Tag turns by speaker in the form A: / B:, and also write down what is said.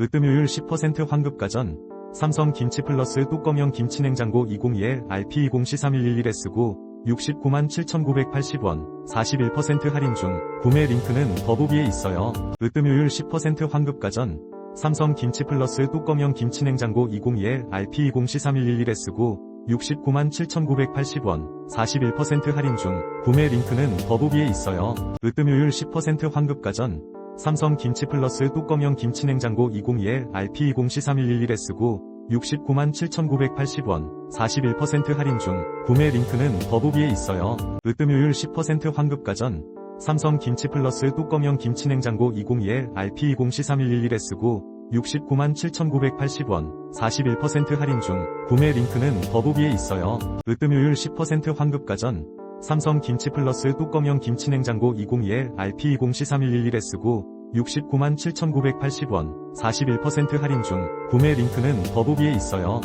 A: 으뜸효율 10% 환급가전, 삼성 김치 플러스 뚜껑형 김치냉장고 2021 RP20C3111S9 69만 7,980원, 41% 할인 중, 구매 링크는 더보기에 있어요. 으뜸효율 10% 환급가전, 삼성 김치 플러스 뚜껑형 김치냉장고 2021 RP20C3111S9 69만 7,980원, 41% 할인 중, 구매 링크는 더보기에 있어요. 으뜸효율 10% 환급가전, 삼성 김치 플러스 뚜껑형 김치냉장고 2021 RP20C3111S9 69만 7,980원, 41% 할인 중, 구매 링크는 더보기에 있어요. 으뜸효율 10% 환급가전, 삼성 김치 플러스 뚜껑형 김치냉장고 2021 RP20C3111S9 69만 7,980원, 41% 할인 중, 구매 링크는 더보기에 있어요. 으뜸효율 10% 환급가전, 삼성 김치 플러스 뚜껑형 김치냉장고 2021 RP20C3111S9 69만 7,980원, 41% 할인 중, 구매 링크는 더보기에 있어요.